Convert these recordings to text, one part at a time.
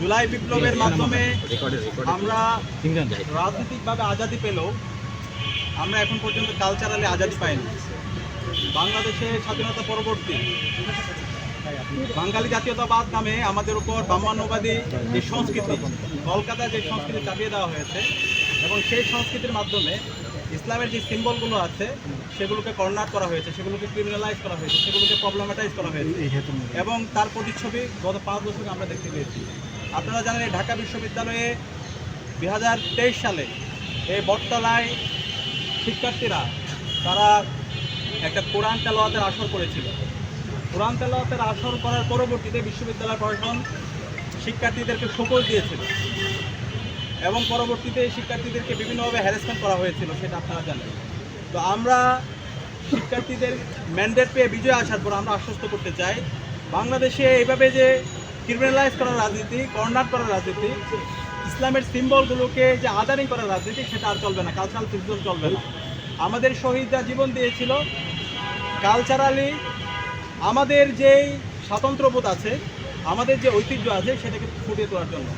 জুলাই বিপ্লবের মাধ্যমে আমরা রাজনৈতিকভাবে আজাদি পেলেও আমরা এখন পর্যন্ত কালচারালি আজাদি পাইনি। বাংলাদেশের স্বাধীনতা পরবর্তী। বাঙালি জাতীয়তাবাদ নামে আমাদের উপর ব্রাহ্মণ্যবাদী যে সংস্কৃতি কলকাতায় যে সংস্কৃতি চাপিয়ে দেওয়া হয়েছে এবং সেই সংস্কৃতির মাধ্যমে ইসলামের যে সিম্বলগুলো আছে সেগুলোকে কর্নার করা হয়েছে সেগুলোকে ক্রিমিনালাইজ করা হয়েছে সেগুলোকে প্রবলেমাটাইজ করা হয়েছে। এবং তার প্রতিচ্ছবি গত পাঁচ বছরে আমরা দেখতে পেয়েছি। আপনারা জানেন ঢাকা বিশ্ববিদ্যালয়ে দুই হাজার তেইশ সালে এই বটতলায় শিক্ষার্থীরা, তারা একটা কোরআন তেলাওয়াতের আসর করেছিল। কোরআন তেলাওয়াতের আসর করার পরবর্তীতে বিশ্ববিদ্যালয় প্রশাসন শিক্ষার্থীদেরকে সকল দিয়েছিল এবং পরবর্তীতে শিক্ষার্থীদেরকে বিভিন্নভাবে হ্যারাসমেন্ট করা হয়েছিল, সেটা আপনারা জানেন। তো আমরা শিক্ষার্থীদের ম্যান্ডেট পেয়ে বিজয় আসার পর আমরা আশ্বস্ত করতে চাই, বাংলাদেশে এইভাবে যে ক্রিমিনালাইজ করার রাজনীতি কর্নার করার রাজনীতি, ইসলামের সিম্বলগুলোকে যে আদারিং করার রাজনীতি, সেটা আর চলবে না কালচারাল সিস্টেম চলবে না। আমাদের শহীদরা জীবন দিয়েছিল কালচারালি আমাদের যেই স্বাতন্ত্র্যবোধ আছে, আমাদের যে ঐতিহ্য আছে, সেটাকে ফুটিয়ে তোলার জন্য।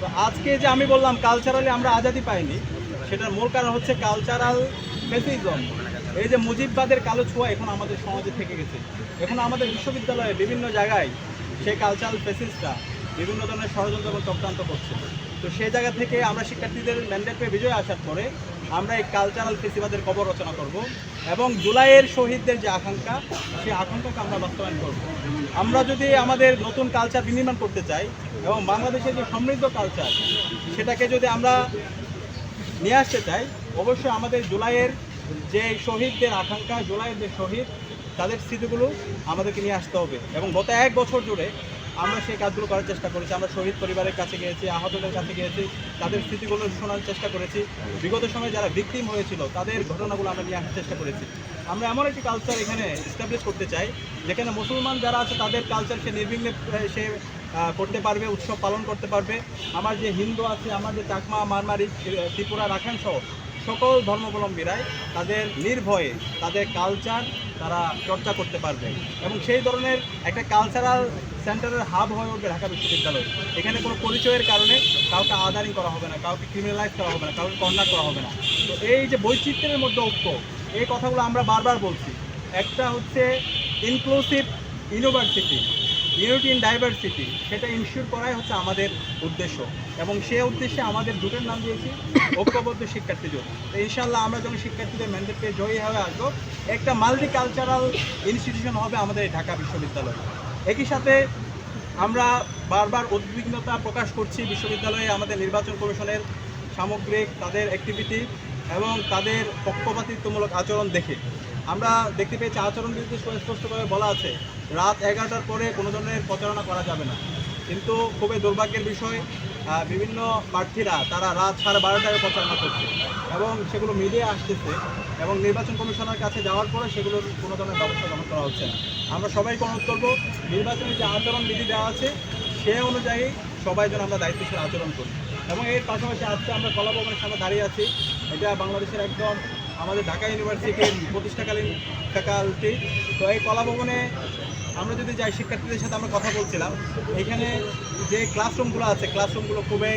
তো আজকে যে আমি বললাম কালচারালি আমরা আজাদি পাইনি, সেটার মূল কারণ হচ্ছে কালচারাল ফেসিজম এই যে মুজিববাদের কালো ছোঁয়া এখন আমাদের সমাজে থেকে গেছে। এখন আমাদের বিশ্ববিদ্যালয়ে বিভিন্ন জায়গায় সেই কালচারাল ফেসিসটা বিভিন্ন ধরনের ষড়যন্ত্র এবং চক্রান্ত করছে। তো সেই জায়গা থেকে আমরা শিক্ষার্থীদের ম্যান্ডেট পেয়ে বিজয় আসার পরে আমরা এই কালচারাল ফেসিবাদের কবর রচনা করব এবং জুলাইয়ের শহীদদের যে আকাঙ্ক্ষা সেই আকাঙ্ক্ষাকে আমরা বাস্তবায়ন করব। আমরা যদি আমাদের নতুন কালচার বিনির্মাণ করতে চাই এবং বাংলাদেশের যে সমৃদ্ধ কালচার সেটাকে যদি আমরা নিয়ে আসতে চাই, অবশ্যই আমাদের জুলাইয়ের যে শহীদদের আকাঙ্ক্ষা, জুলাইয়ের যে শহীদ তাদের স্মৃতিগুলো আমাদেরকে নিয়ে আসতে হবে এবং গত এক বছর জুড়ে আমরা সেই কাজগুলো করার চেষ্টা করেছি। আমরা শহীদ পরিবারের কাছে গিয়েছি, আহতদের কাছে গিয়েছি, তাদের স্মৃতিগুলো শোনার চেষ্টা করেছি। বিগত সময়ে যারা ভিকটিম হয়েছিল, তাদের ঘটনাগুলো আমরা নিয়ে আসার চেষ্টা করেছি। আমরা এমন একটি কালচার এখানে এস্টাবলিশ করতে চাই, যেখানে মুসলমান যারা আছে, তাদের কালচার সে নির্বিঘ্নে সে করতে পারবে, উৎসব পালন করতে পারবে। আমার যে হিন্দু আছে, আমার যে চাকমা, মারমারি, ত্রিপুরা রাখান সহ সকল ধর্মাবলম্বীরাই তাদের নির্ভয়ে, তাদের কালচার তারা চর্চা করতে পারবে। এবং সেই ধরনের একটা কালচারাল সেন্টারের হাব হয়ে উঠবে ঢাকা বিশ্ববিদ্যালয়। এখানে কোনো পরিচয়ের কারণে কাউকে আদারিং করা হবে না, কাউকে ক্রিমিনালাইজ করা হবে না, কাউকে কর্নার করা হবে না। তো এই যে বৈচিত্র্যের মধ্যে ঐক্য, এই কথাগুলো আমরা বারবার বলছি। একটা হচ্ছে inclusive university unity in diversity সেটা ইনশিওর করাই হচ্ছে আমাদের উদ্দেশ্য। এবং সে উদ্দেশ্যে আমাদের দুটোর নাম দিয়েছি, ঐক্যবদ্ধ শিক্ষার্থী জোট। তো ইনশাল্লাহ আমরা যখন শিক্ষার্থীদের ম্যান্ডেট পেয়ে জয়ী হয়ে আসব, একটা মাল্টি কালচারাল ইনস্টিটিউশন হবে আমাদের এই ঢাকা বিশ্ববিদ্যালয়। একই সাথে আমরা বারবার উদ্বিগ্নতা প্রকাশ করছি বিশ্ববিদ্যালয়ে আমাদের নির্বাচন কমিশনের সামগ্রিক তাদের অ্যাক্টিভিটি এবং তাদের পক্ষপাতিত্বমূলক আচরণ দেখে। আমরা দেখতে পেয়েছি আচরণ বিরুদ্ধে স্পষ্টভাবে বলা আছে, রাত এগারোটার পরে কোনো ধরনের প্রচারণা করা যাবে না। কিন্তু খুবই দুর্ভাগ্যের বিষয় বিভিন্ন প্রার্থীরা, তারা রাত সাড়ে বারোটায় প্রচারণা করছে এবং সেগুলো মিডিয়া আসতেছে এবং নির্বাচন কমিশনের কাছে যাওয়ার পরে সেগুলোর কোনো ধরনের ব্যবস্থা গ্রহণ করা হচ্ছে না। আমরা সবাই অনুরোধ করব নির্বাচনের যে আচরণ বিধি দেওয়া আছে, সে অনুযায়ী সবাই যেন আমরা দায়িত্বশীল আচরণ করি। এবং এর পাশাপাশি আজকে আমরা কলা ভবনের সামনে দাঁড়িয়ে আছি। এটা বাংলাদেশের একদম আমাদের ঢাকা ইউনিভার্সিটির প্রতিষ্ঠাকালীন ফ্যাকাল্টি। তো এই কলাভবনে আমরা যদি যাই, শিক্ষার্থীদের সাথে আমরা কথা বলছিলাম। এখানে যে ক্লাসরুমগুলো আছে ক্লাসরুমগুলো খুবই